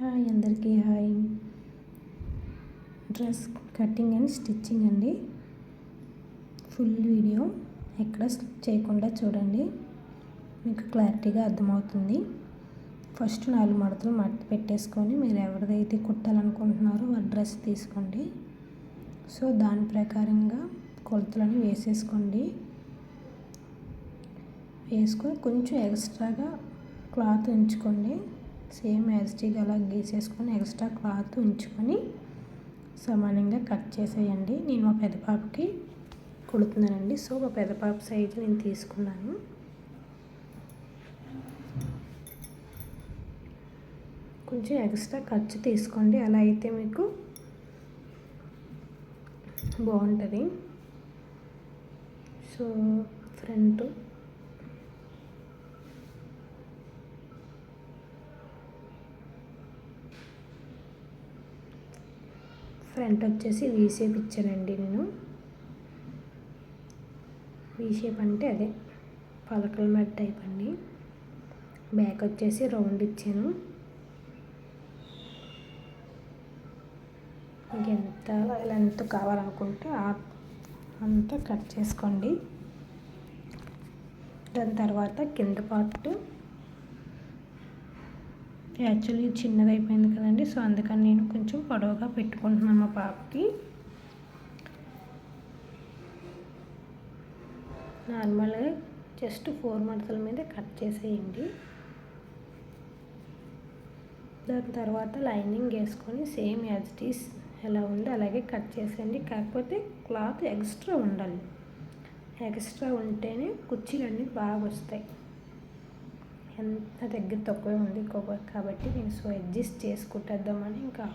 Hi అందరికీ hi. Dress cutting and stitching అండి. Full video ఎక్కడ స్లిప్ చేయకుండా చూడండి. మీకు క్లారిటీగా అర్థమవుతుంది. ఫస్ట్ నాలుగు మడతలు మడత పెట్టేసుకొని మీరు ఎవరిదైతే కుట్టాలనుకుంటున్నారో ఆ డ్రెస్ తీసుకోండి. సో దాని ప్రకారంగా కొలతలను వేసేసుకోండి. వేసుకొని కొంచెం ఎక్స్ట్రాగా క్లాత్ ఉంచుకోండి. సేమ్ యాజ్టీగా అలా గీసేసుకొని ఎక్స్ట్రా క్లాత్ ఉంచుకొని సమానంగా కట్ చేసేయండి. నేను మా పెద్ద పాపకి కుడుతున్నానండి. సో మా పెద్ద పాప సైజు నేను తీసుకున్నాను. కొంచెం ఎక్స్ట్రా ఖర్చు తీసుకోండి. అలా అయితే మీకు బాగుంటుంది. సో ఫ్రంట్ ఫ్రంట్ వచ్చేసి వీ షేప్ ఇచ్చానండి నేను. వీ షేప్ అంటే అదే పలకల మెడ్ టైప్ అండి. బ్యాక్ వచ్చేసి రౌండ్ ఇచ్చాను. ఎంత లెంత్ కావాలనుకుంటే అంతా కట్ చేసుకోండి. దాని తర్వాత కింద పార్ట్ యాక్చువల్లీ చిన్నది అయిపోయింది కదండి. సో అందుకని నేను కొంచెం పొడవుగా పెట్టుకుంటున్నాను మా పాపకి. నార్మల్గా జస్ట్ ఫోర్ మడతల మీద కట్ చేసేయండి. దాని తర్వాత లైనింగ్ వేసుకొని సేమ్ యాజ్ ఎలా ఉందో అలాగే కట్ చేసేయండి. కాకపోతే క్లాత్ ఎక్స్ట్రా ఉండాలి. ఎక్స్ట్రా ఉంటేనే కుర్చీలన్నీ బాగా వస్తాయి. ఎంత దగ్గర తక్కువే ఉంది కాబట్టి నేను సో అడ్జస్ట్ చేసి కుట్టేద్దామని ఇంకా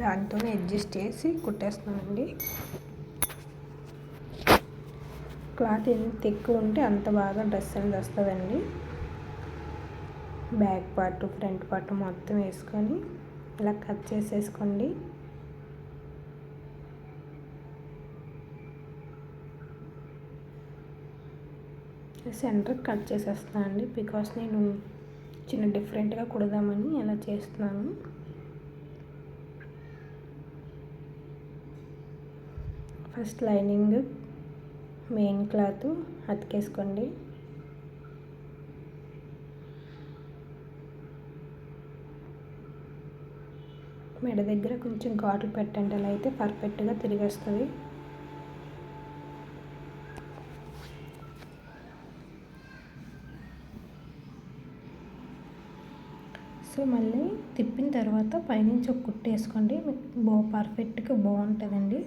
దాంతోనే అడ్జస్ట్ చేసి కుట్టేస్తున్నానండి. క్లాత్ ఎంత ఎక్కువ ఉంటే అంత బాగా డ్రెస్ అనేది వస్తుందండి. బ్యాక్ పార్ట్ ఫ్రంట్ పార్ట్ మొత్తం వేసుకొని ఇలా కట్ చేసేసుకోండి. సెంటర్ కట్ చేసేస్తాను అండి. బికాస్ నేను చిన్న డిఫరెంట్గా కుడదామని అలా చేస్తున్నాను. ఫస్ట్ లైనింగ్ మెయిన్ క్లాత్ అతికేసుకోండి. మెడ దగ్గర కొంచెం ఘాట్లు పెట్టండి. అలా అయితే పర్ఫెక్ట్గా తిరిగేస్తుంది. వస్తుంది మళ్ళీ తిప్పిన తర్వాత పైనుంచి ఒక కుట్టు వేసుకోండి. మీకు పర్ఫెక్ట్గా బాగుంటుందండి.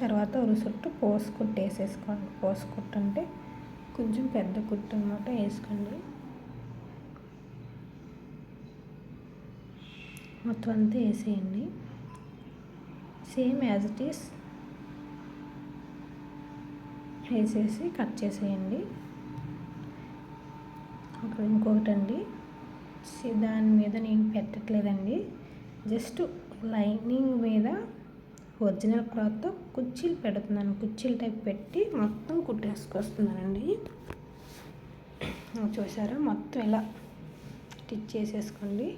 తర్వాత ఒక చుట్టూ పోసు కుట్టు వేసేసుకోండి. పోసు కుట్టు అంటే కొంచెం పెద్ద కుట్టు అనమాట వేసుకోండి. మొత్తం అంతా వేసేయండి. సేమ్ యాజ్ ఇట్ ఈస్ వేసేసి కట్ చేసేయండి. ఒక ఇంకొకటి అండి దాని మీద నేను పెట్టట్లేదండి. జస్ట్ లైనింగ్ మీద ఒరిజినల్ క్లాత్తో కుర్చీలు పెడుతున్నాను. కుర్చీలు టైప్ పెట్టి మొత్తం కుట్టేసుకొస్తున్నానండి. చూసారా? మొత్తం ఇలా స్టిచ్ చేసేసుకోండి.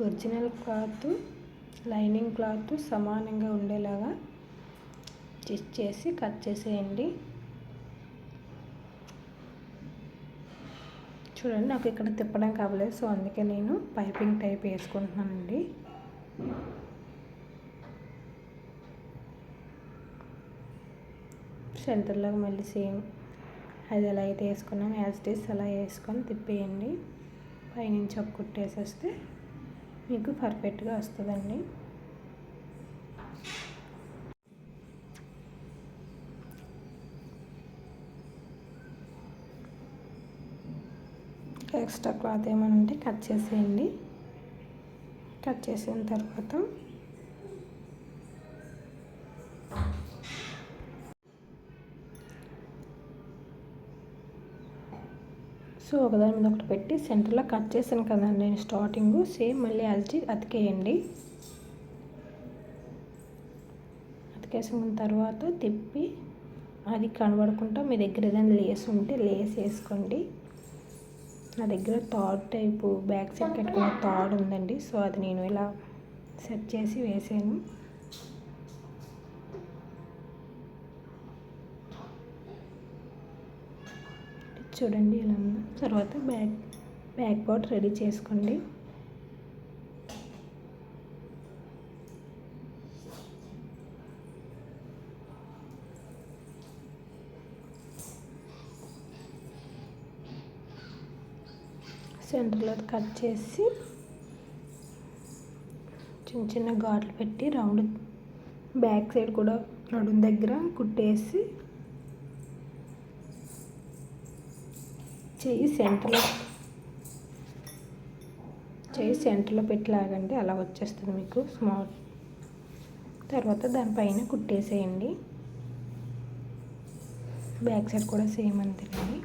ఒరిజినల్ క్లాత్ లైనింగ్ క్లాత్ సమానంగా ఉండేలాగా స్టిచ్ చేసి కట్ చేసేయండి. చూడండి నాకు ఇక్కడ తిప్పడం కావలేదు సో అందుకే నేను పైపింగ్ టైప్ వేసుకుంటున్నానండి. సెంటర్లోకి మళ్ళీ సేమ్ అది ఎలా అయితే వేసుకున్నాం. యాజ్ ఇట్ అలా వేసుకొని తిప్పేయండి. పైనుంచి ఒక కుట్టేసేస్తే మీకు పర్ఫెక్ట్గా వస్తుందండి. ఎక్స్ట్రా క్లాత్ ఏమైనా ఉంటే కట్ చేసేయండి. కట్ చేసిన తర్వాత సో ఒకదాని మీద ఒకటి పెట్టి సెంటర్లో కట్ చేశాను కదండి నేను స్టార్టింగ్. సేమ్ మళ్ళీ అల్చి అతికేయండి. అతికేసిన తర్వాత తిప్పి అది కనబడకుండా మీ దగ్గర ఏదైనా లేస్ ఉంటే లేస్ వేసుకోండి. నా దగ్గర థాడ్ టైపు బ్యాక్ సైడ్ కట్టుకున్న థాడ్ ఉందండి. సో అది నేను ఇలా సెట్ చేసి వేసాను. చూడండి ఇలా ఉంది. తర్వాత బ్యాక్ బ్యాక్ పార్ట్ రెడీ చేసుకోండి. సెంటర్లో కట్ చేసి చిన్న చిన్న ఘాట్లు పెట్టి రౌండ్ బ్యాక్ సైడ్ కూడా నడుం దగ్గర కుట్టేసి చెయ్యి సెంటర్లో చెయ్యి సెంటర్లో పెట్టి లాగండి అలా వచ్చేస్తుంది మీకు స్మాల్. తర్వాత దానిపైన కుట్టేసేయండి. బ్యాక్ సైడ్ కూడా సేమ్ అంతేనండి.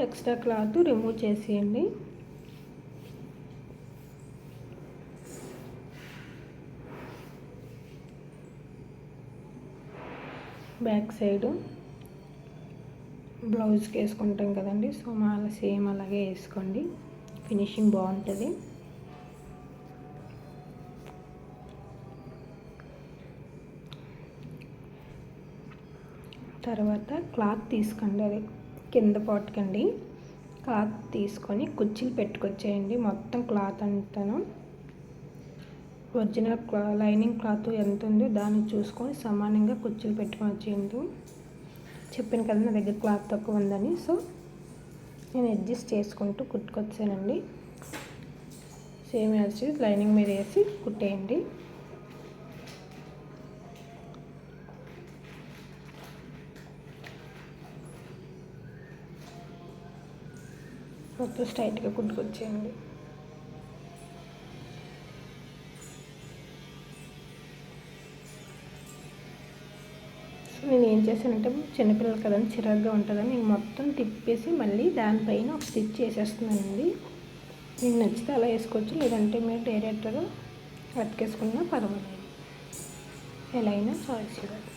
ఎక్స్ట్రా క్లాత్ రిమూవ్ చేసేయండి. బ్యాక్ సైడ్ బ్లౌజ్కి వేసుకుంటాం కదండి సో మాల సేమ్ అలాగే వేసుకోండి. ఫినిషింగ్ బాగుంటుంది. తర్వాత క్లాత్ తీసుకోండి అది. కింద పాటుకండి. క్లాత్ తీసుకొని కుర్చీలు పెట్టుకొచ్చేయండి. మొత్తం క్లాత్ అంతాను. ఒరిజినల్ క్లా లైనింగ్ క్లాత్ ఎంత ఉందో దాన్ని చూసుకొని సమానంగా కుర్చీలు పెట్టుకొని వచ్చేయండి. చెప్పాను కదా నా దగ్గర క్లాత్ తక్కువ ఉందని. సో నేను అడ్జస్ట్ చేసుకుంటూ కుట్టుకొచ్చానండి. సేమ్ యాజ్ లైనింగ్ మీద వేసి కుట్టేయండి. మొత్తం స్ట్రైట్గా కుట్టుకొచ్చేయండి సో నేను ఏం చేశానంటే చిన్నపిల్లలు కదండి చిరాగ్గా ఉంటుందని నేను మొత్తం తిప్పేసి మళ్ళీ దానిపైన ఒక స్టిచ్ చేసేస్తున్నానండి. మీకు నచ్చితే అలా వేసుకోవచ్చు లేదంటే మీరు డైరెక్ట్గా అతికేసుకున్నా పర్వాలేదు. ఎలా అయినా చాయిస్ చూడండి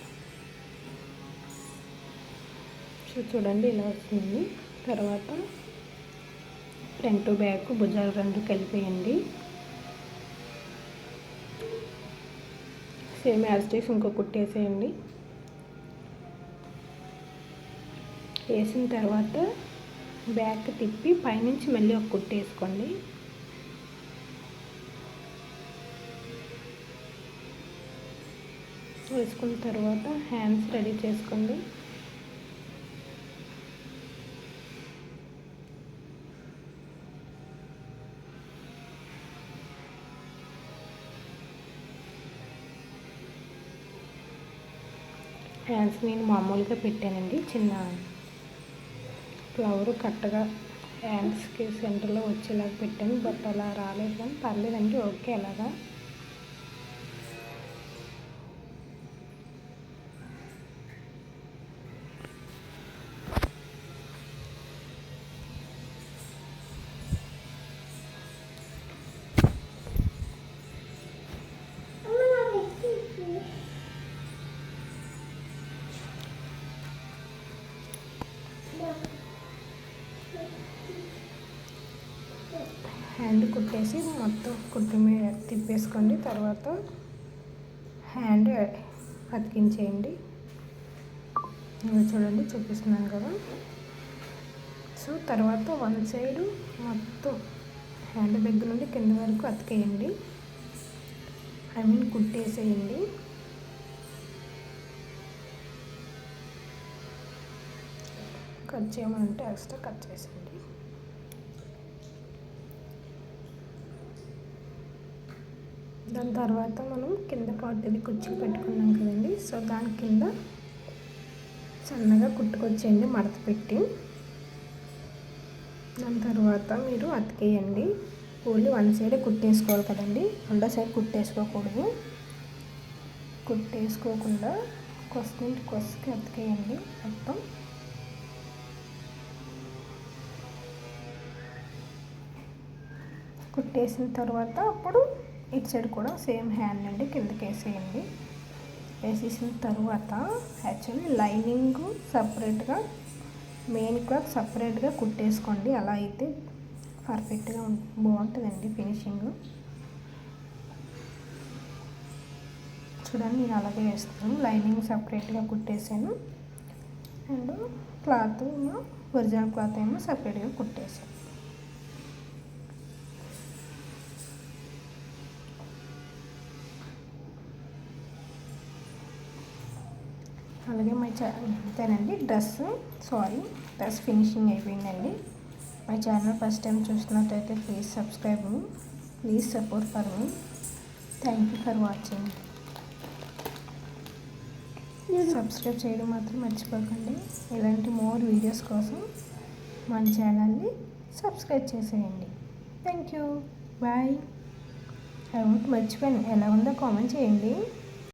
సో చూడండి ఇలా వస్తుంది. తర్వాత ఫ్రంట్ బ్యాక్ భుజాలు రెండు కలిపేయండి. సేమ్ యాజ్టీస్ ఇంకో కుట్టేసేయండి వేసిన తర్వాత బ్యాక్ తిప్పి పైనుంచి మళ్ళీ ఒక కుట్టేసుకోండి వేసుకున్న తర్వాత హ్యాండ్స్ రెడీ చేసుకోండి. హ్యాండ్స్ నేను మామూలుగా పెట్టానండి. చిన్న ఫ్లవర్ కట్టగా హ్యాండ్స్కి సెంటర్లో వచ్చేలాగా పెట్టాను. బట్ అలా రాలేదు కానీ పర్లేదండి. ఓకే అలాగా. హ్యాండ్ కుట్టేసి మొత్తం కుట్టు మీద తిప్పేసుకోండి. తర్వాత హ్యాండ్ అతికించేయండి. చూడండి చూపిస్తున్నాను కదా. సో తర్వాత వన్ సైడ్ మొత్తం హ్యాండ్ దగ్గర నుండి కింద వరకు అతికేయండి. ఐ మీన్ కుట్టేసేయండి. కట్ చేయమంటే ఎక్స్ట్రా కట్ చేసేయండి. దాని తర్వాత మనం కింద పాటిది కుర్చీ పెట్టుకున్నాం కదండి. సో దాని కింద సన్నగా కుట్టుకొచ్చేయండి మడత పెట్టి. దాని తర్వాత మీరు అతికేయండి. ఓన్లీ వన్ సైడే కుట్టేసుకోవాలి కదండి. రెండో సైడ్ కుట్టేసుకోకూడదు. కుట్టేసుకోకుండా కొసుకి కొసుకి అతికేయండి మొత్తం. కుట్టేసిన తర్వాత అప్పుడు ఇటు సైడ్ కూడా సేమ్ హ్యాండ్ నుండి కిందకి వేసేయండి. వేసేసిన తర్వాత యాక్చువల్లీ లైనింగ్ సపరేట్గా మెయిన్ క్లాత్ సపరేట్గా కుట్టేసుకోండి. అలా అయితే పర్ఫెక్ట్గా బాగుంటుందండి ఫినిషింగ్. చూడండి నేను అలాగే వేస్తాను లైనింగ్ సపరేట్గా కుట్టేసాను. అండ్ క్లాత్ ఏమో ఒరిజినల్ క్లాత్ ఏమో సపరేట్గా కుట్టేసాను. అలాగే మై అంతేనండి డ్రెస్ సారీ డ్రెస్ ఫినిషింగ్ అయిపోయిందండి. మై ఛానల్ ఫస్ట్ టైం చూసినట్టయితే please subscribe me please support for me. Thank you for watching. Subscribe చేయడం మాత్రం మర్చిపోకండి. ఇలాంటి మోర్ వీడియోస్ కోసం మన ఛానల్ని సబ్స్క్రైబ్ చేసేయండి. Thank you. బాయ్. అమౌంట్ మర్చిపోయాను. ఎలా ఉందో కామెంట్ చేయండి.